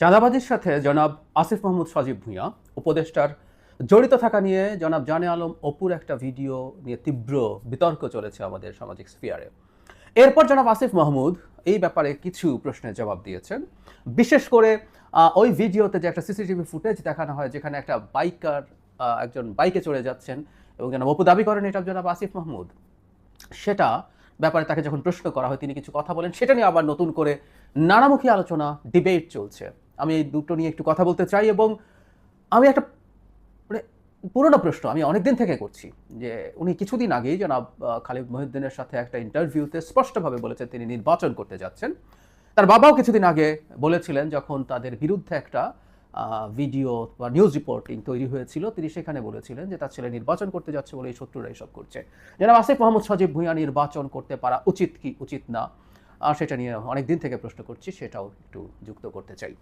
চাঁদাবাজির সাথে জনাব আসিফ মাহমুদ সজীব ভূঁইয়া, উপদেষ্টার জড়িত থাকা নিয়ে জনাব জানে আলম অপুর একটা ভিডিও নিয়ে তীব্র বিতর্ক চলেছে আমাদের সামাজিক স্ফিয়ারে। এরপর জনাব আসিফ মাহমুদ এই ব্যাপারে কিছু প্রশ্নের জবাব দিয়েছেন। বিশেষ করে ওই ভিডিওতে যে একটা সিসিটিভি ফুটেজ দেখানো হয়, যেখানে একটা বাইকার একজন বাইকে চড়ে যাচ্ছেন এবং জনাব অপু দাবি করেন, এটা জনাব আসিফ মাহমুদ। সেটা ব্যাপারে তাকে যখন প্রশ্ন করা হয়, তিনি কিছু কথা বলেন, সেটা নিয়ে আবার নতুন করে নানামুখী আলোচনা, ডিবেট চলছে। আমি এই দুটো নিয়ে একটু কথা বলতে চাই এবং আমি একটা মানে পুরনো প্রশ্ন আমি অনেক দিন থেকে করছি যে উনি কিছুদিন আগেই জনাব খালিদ মহিউদ্দিনের সাথে একটা ইন্টারভিউতে স্পষ্টভাবে বলেছেন তিনি নির্বাচন করতে যাচ্ছেন। তার বাবাও কিছুদিন আগে বলেছিলেন যখন তাদের বিরুদ্ধে একটা ভিডিও বা নিউজ রিপোর্টিং তৈরি হয়েছিল, তিনি সেখানে বলেছিলেন যে তার ছেলে নির্বাচন করতে যাচ্ছে বলে এই শত্রুরা এসব করছে। জনাব আসিফ মোহাম্মদ সজীব ভূঁইয়া, নির্বাচন করতে পারা উচিত কি উচিত না সেটা নিয়ে অনেক দিন থেকে প্রশ্ন করছি, সেটাও একটু যুক্ত করতে চাই।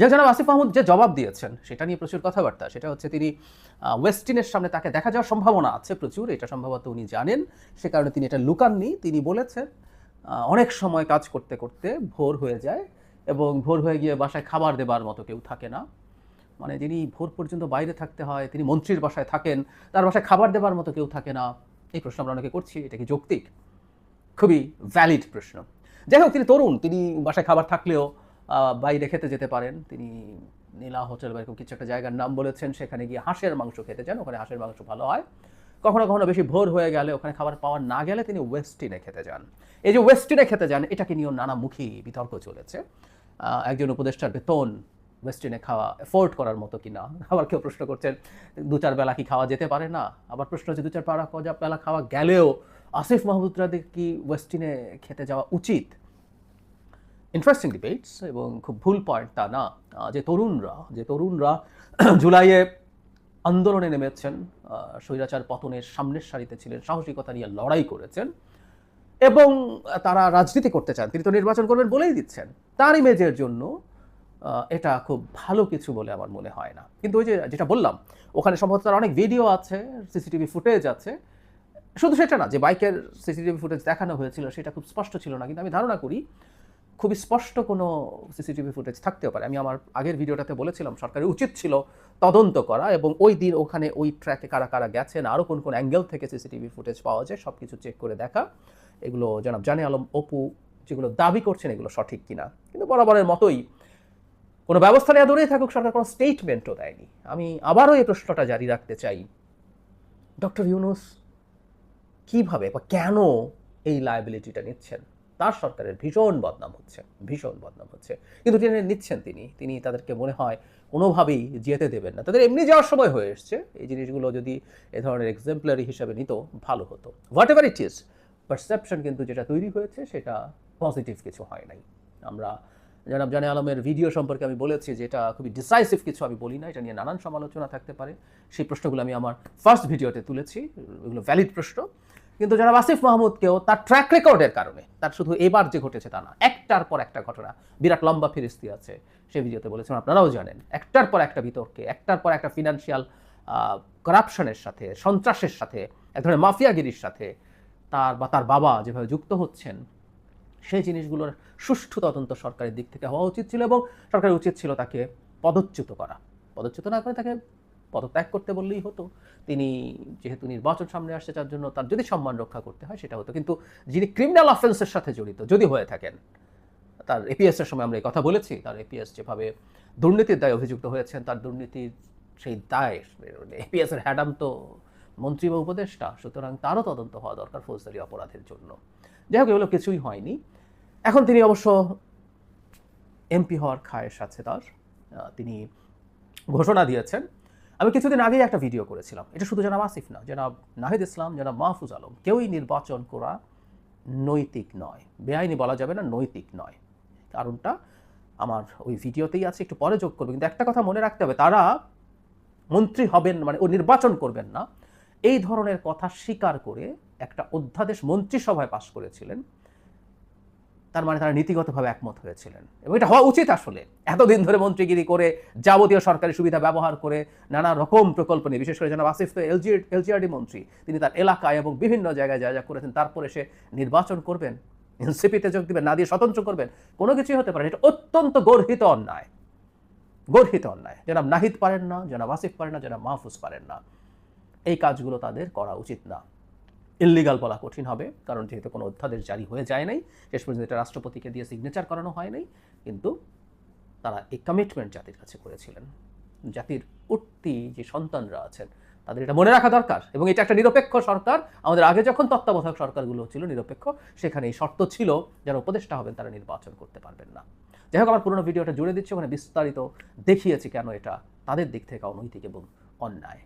যে জনাব আসিফ মাহমুদ যে জবাব দিয়েছেন, সেটা নিয়ে প্রচুর কথাবার্তা। সেটা হচ্ছে তিনি ওয়েস্টিনের সামনে তাকে দেখা যাওয়ার সম্ভাবনা আছে প্রচুর, এটা সম্ভবত উনি জানেন। সে কারণে তিনি এটা লুকাননি। তিনি বলেছেন অনেক সময় কাজ করতে করতে ভোর হয়ে যায় এবং ভোর হয়ে গিয়ে বাসায় খাবার দেবার মতো কেউ থাকে না। মানে যিনি ভোর পর্যন্ত বাইরে থাকতে হয়, তিনি মন্ত্রীর বাসায় থাকেন, তার বাসায় খাবার দেবার মতো কেউ থাকে না। এই প্রশ্ন আমরা অনেকে করছি, এটা কি যৌক্তিক? খুবই ভ্যালিড প্রশ্ন। যাই হোক, তিনি তরুণ, তিনি বাসায় খাবার থাকলেও বাইরে খেতে যেতে পারেন। তিনি নীলা হোটেল বা এরকম কিছু একটা জায়গার নাম বলেছেন, সেখানে গিয়ে হাঁসের মাংস খেতে যান, ওখানে হাঁসের মাংস ভালো হয়। কখনো কখনো বেশি ভোর হয়ে গেলে ওখানে খাবার পাওয়া না গেলে তিনি ওয়েস্টিনে খেতে যান। এই যে ওয়েস্টিনে খেতে যান, এটাকে নিয়েও নানামুখী বিতর্ক চলেছে। একজন উপদেষ্টার বেতন ওয়েস্টিনে খাওয়া এফোর্ড করার মতো কি না আবার কেউ প্রশ্ন করছেন দু চার বেলা কি খাওয়া যেতে পারে না? আবার প্রশ্ন হচ্ছে দু চার কজা বেলা খাওয়া গেলেও আসিফ মাহমুদরাদের কি ওয়েস্টিনে খেতে যাওয়া উচিত? ইন্টারেস্টিং ডিবেটস এবং খুব ভুল পয়েন্ট তা না যে তরুণরা যে তরুণরা জুলাইয়ে আন্দোলনে নেমেছেন স্বৈরাচার পতনের সামনের সারিতে ছিলেন, সাহসিকতা নিয়ে লড়াই করেছেন এবং তারা রাজনীতি করতে চান, তিনি তো নির্বাচন করবেন বলেই দিচ্ছেন। তার ইমেজের জন্য এটা খুব ভালো কিছু বলে আমার মনে হয় না। কিন্তু ওই যে যেটা বললাম, ওখানে সম্ভবত তার অনেক ভিডিও আছে সিসিটিভি ফুটেজ আছে। শুধু সেটা না, যে বাইকের সিসিটিভি ফুটেজ দেখানো হয়েছিল, সেটা খুব স্পষ্ট ছিল না। কিন্তু আমি ধারণা করি খুবই স্পষ্ট কোনো সিসিটিভি ফুটেজ থাকতেও পারে। আমি আমার আগের ভিডিওটাতে বলেছিলাম, সরকারের উচিত ছিল তদন্ত করা এবং ওই দিন ওখানে ওই ট্র্যাকে কারা কারা গেছেন আরও কোন কোন অ্যাঙ্গেল থেকে সিসিটিভি ফুটেজ পাওয়া যায় সব কিছু চেক করে দেখা। এগুলো জনাব জানে আলম, অপু যেগুলো দাবি করছেন এগুলো সঠিক কিনা। কিন্তু বরাবরের মতোই কোনো ব্যবস্থা নেওয়া দূরেই থাকুক, সরকার কোনো স্টেটমেন্টও দেয়নি। আমি আবারও এই প্রশ্নটা জারি রাখতে চাই। ডক্টর ইউনুস কীভাবে বা কেন এই লায়াবিলিটিটা নিচ্ছেন? তার সরকারের ভীষণ বদনাম হচ্ছে, ভীষণ বদনাম হচ্ছে। কিন্তু তিনি নিচ্ছেন তিনি তিনি তাদেরকে মনে হয় কোনোভাবেই যেতে দেবেন না। তাদের এমনি যাওয়ার সময় হয়ে এসছে, এই জিনিসগুলো যদি এ ধরনের এক্সাম্পলারি হিসাবে নিত, ভালো হতো। Whatever it is perception কিন্তু যেটা তৈরি হয়েছে, সেটা পজিটিভ কিছু হয় নাই। আমরা জনাব জানে আলমের ভিডিও সম্পর্কে আমি বলেছি যে এটা খুবই ডিসাইসিভ কিছু আমি বলি না, এটা নিয়ে নানান সমালোচনা থাকতে পারে। সেই প্রশ্নগুলো আমি আমার ফার্স্ট ভিডিওতে তুলেছি, এগুলো ভ্যালিড প্রশ্ন। কিন্তু যারা আসিফ মাহমুদকেও তার ট্র্যাক রেকর্ডের কারণে, তার শুধু এবার যে ঘটেছে তা না, একটার পর একটা ঘটনা, বিরাট লম্বা ফিরিস্তি আছে সেই ভিডিওতে বলেছেন, আপনারাও জানেন, একটার পর একটা বিতর্কে, একটার পর একটা ফিনান্সিয়াল করাপশনের সাথে, সন্ত্রাসের সাথে, এক ধরনের মাফিয়াগিরির সাথে তার বা তার বাবা যেভাবে যুক্ত হচ্ছেন, সেই জিনিসগুলোর সুষ্ঠু তদন্ত সরকারের দিক থেকে হওয়া উচিত ছিল এবং সরকারের উচিত ছিল তাকে পদচ্যুত করা। পদচ্যুত না করে তাকে পদত্যাগ করতে বললেই হতো। তিনি যেহেতু নির্বাচন সামনে আসছে, তার জন্য তার যদি সম্মান রক্ষা করতে হয়, সেটা হতো। কিন্তু যিনি ক্রিমিনাল অফেন্সের সাথে জড়িত, যদি হয়ে থাকেন, তার এপিএস এর সময় আমরা এই কথা বলেছি, তার এপিএস যেভাবে দুর্নীতির দায়ে অভিযুক্ত হয়েছেন, তার দুর্নীতির সেই দায় এপিএস এর হ্যাডাম তো মন্ত্রী বা উপদেষ্টা, সুতরাং তারও তদন্ত হওয়া দরকার ফৌজদারি অপরাধের জন্য। যাই হোক, এগুলো কিছুই হয়নি। এখন তিনি অবশ্য এমপি হওয়ার খায়েশ আছে তার। তিনি ঘোষণা দিয়েছেন আমি কিছুদিন আগেই একটা ভিডিও করেছিলাম। এটা শুধু জনাব আসিফ না, জনাব নাহিদ ইসলাম, জনাব মাহফুজ আলম, কেউই নির্বাচন করা নৈতিক নয়। বেআইনি বলা যাবে না, নৈতিক নয়। কারণটা আমার ওই ভিডিওতেই আছে, একটু পরে যোগ করবে। কিন্তু একটা কথা মনে রাখতে হবে, তারা মন্ত্রী হবেন মানে ও নির্বাচন করবেন না। এই ধরনের কথা স্বীকার করে একটা অধ্যাদেশ মন্ত্রিসভায় পাশ করেছিলেন। তার মানে তারা নীতিগতভাবে একমত হয়েছিলেন। এবং এটা হওয়া উচিত আসলে। এতদিন ধরে মন্ত্রীগিরি করে, যাবতীয় সরকারি সুবিধা ব্যবহার করে, নানা রকম প্রকল্প নিয়ে, বিশেষ করে জনাব আসিফ তো এলজি, এলজিআরডি মন্ত্রী, তিনি তার এলাকায় এবং বিভিন্ন জায়গায় যা যা করেছেন, তারপরে সে নির্বাচন করবেন, এনসিপিতে যোগ দিবেন, না দিয়ে স্বতন্ত্র করবেন, কোনো কিছুই হতে পারে। এটা অত্যন্ত গর্হিত অন্যায়। গর্হিত অন্যায়। জনাব নাহিদ পারেন না, জনাব আসিফ পারেন না, জনাব মাহফুজ পারেন না। এই কাজগুলো তাদের করা উচিত না। ইল্লিগাল বলা কঠিন হবে, কারণ যেহেতু কোনো অধ্যাদেশ জারি হয়ে যায় নাই, শেষ পর্যন্ত এটা রাষ্ট্রপতিকে দিয়ে সিগনেচার করানো হয় নাই, কিন্তু তারা এই কমিটমেন্ট জাতির কাছে করেছিলেন। জাতির উঠতি যে সন্তানরা আছেন, তাদের এটা মনে রাখা দরকার এবং এটা একটা নিরপেক্ষ সরকার। আমাদের আগে যখন তত্ত্বাবধায়ক সরকারগুলো ছিল নিরপেক্ষ, সেখানে এই শর্ত ছিল যারা উপদেষ্টা হবেন, তারা নির্বাচন করতে পারবেন না। যাই হোক, আমার পুরোনো ভিডিওটা জুড়ে দিচ্ছি, ওখানে বিস্তারিত দেখিয়েছি কেন এটা তাদের দিক থেকে অনৈতিক এবং অন্যায়।